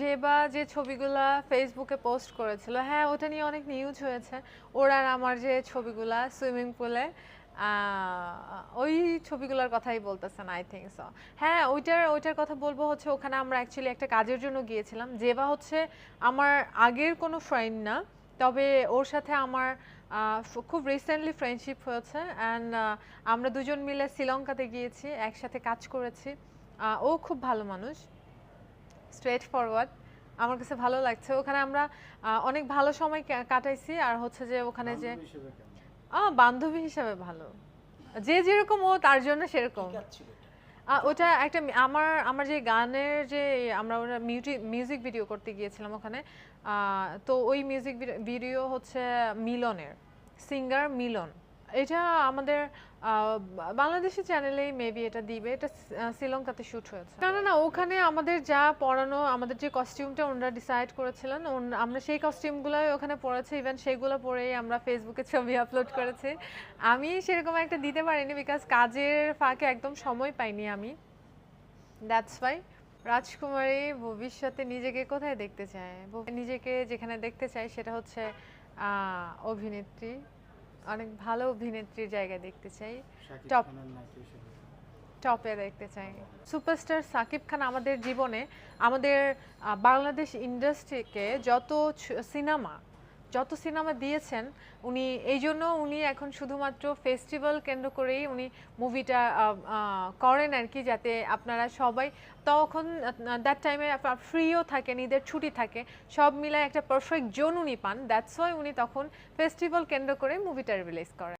যে বা যে ছবিগুলা ফেসবুকে পোস্ট করেছিল হ্যাঁ ওটা নিয়ে অনেক নিউজ হয়েছে। ওর আর আমার যে ছবিগুলা সুইমিং পুলে ওই ছবিগুলোর কথাই বলতেছেন আই থিঙ্ক সো হ্যাঁ ওইটার ওইটার কথা বলব হচ্ছে ওখানে আমরা অ্যাকচুয়ালি একটা কাজের জন্য গিয়েছিলাম। জেবা হচ্ছে আমার আগের কোনো ফ্রেন্ড না, তবে ওর সাথে আমার খুব রিসেন্টলি ফ্রেন্ডশিপ হয়েছে। অ্যান্ড আমরা দুজন মিলে শ্রীলঙ্কাতে গিয়েছি, একসাথে কাজ করেছি। ও খুব ভালো মানুষ। স্ট্রেট ফরওয়ার্ড আমার কাছে ভালো লাগছে। ওখানে আমরা অনেক ভালো সময় কাটাইছি। আর হচ্ছে যে ওখানে যে বান্ধবী হিসেবে ভালো। যে যেরকম ও তার জন্য সেরকম। ওটা একটা আমার আমার যে গানের যে আমরা ওটা মিউজিক ভিডিও করতে গিয়েছিলাম ওখানে। তো ওই মিউজিক ভিডিও হচ্ছে মিলনের। সিঙ্গার মিলন। এটা আমাদের বাংলাদেশি চ্যানেলেই মেবি এটা দিবে। এটা শ্রীলঙ্কাতে শুট হয়েছে। না না না, ওখানে আমাদের যা পরানো আমাদের যে কস্টিউমটা ওনারা ডিসাইড করেছিলেন আমরা সেই কস্টিউমগুলোই ওখানে পরেছি ইভেন সেগুলো পরেই আমরা ফেসবুকে ছবি আপলোড করেছি। আমি সেরকম একটা দিতে পারিনি বিকজ কাজের ফাঁকে একদম সময় পাইনি আমি। দ্যাটস ওয়াই রাজকুমারী ভবিষ্যতে নিজেকে কোথায় দেখতে চায়? নিজেকে যেখানে দেখতে চাই সেটা হচ্ছে অভিনেত্রী অনেক ভালো অভিনেত্রীর জায়গা দেখতে চাই হিসেবে। টপে দেখতে চাই সুপারস্টার সাকিব খান আমাদের জীবনে আমাদের বাংলাদেশ ইন্ডাস্ট্রিকে যত সিনেমা যত সিনেমা দিয়েছেন, উনি, এই জন্য উনি এখন শুধুমাত্র ফেস্টিভ্যাল কেন্দ্র করেই উনি মুভিটা করেন আর কি, যাতে আপনারা সবাই তখন দ্যাট টাইমে ফ্রিও থাকে নিজের ছুটি থাকে, সব মিলায় একটা পারফেক্ট জোন উনি পান দ্যাটস ওয়াই উনি তখন ফেস্টিভ্যাল কেন্দ্র করে মুভিটা রিলিজ করেন।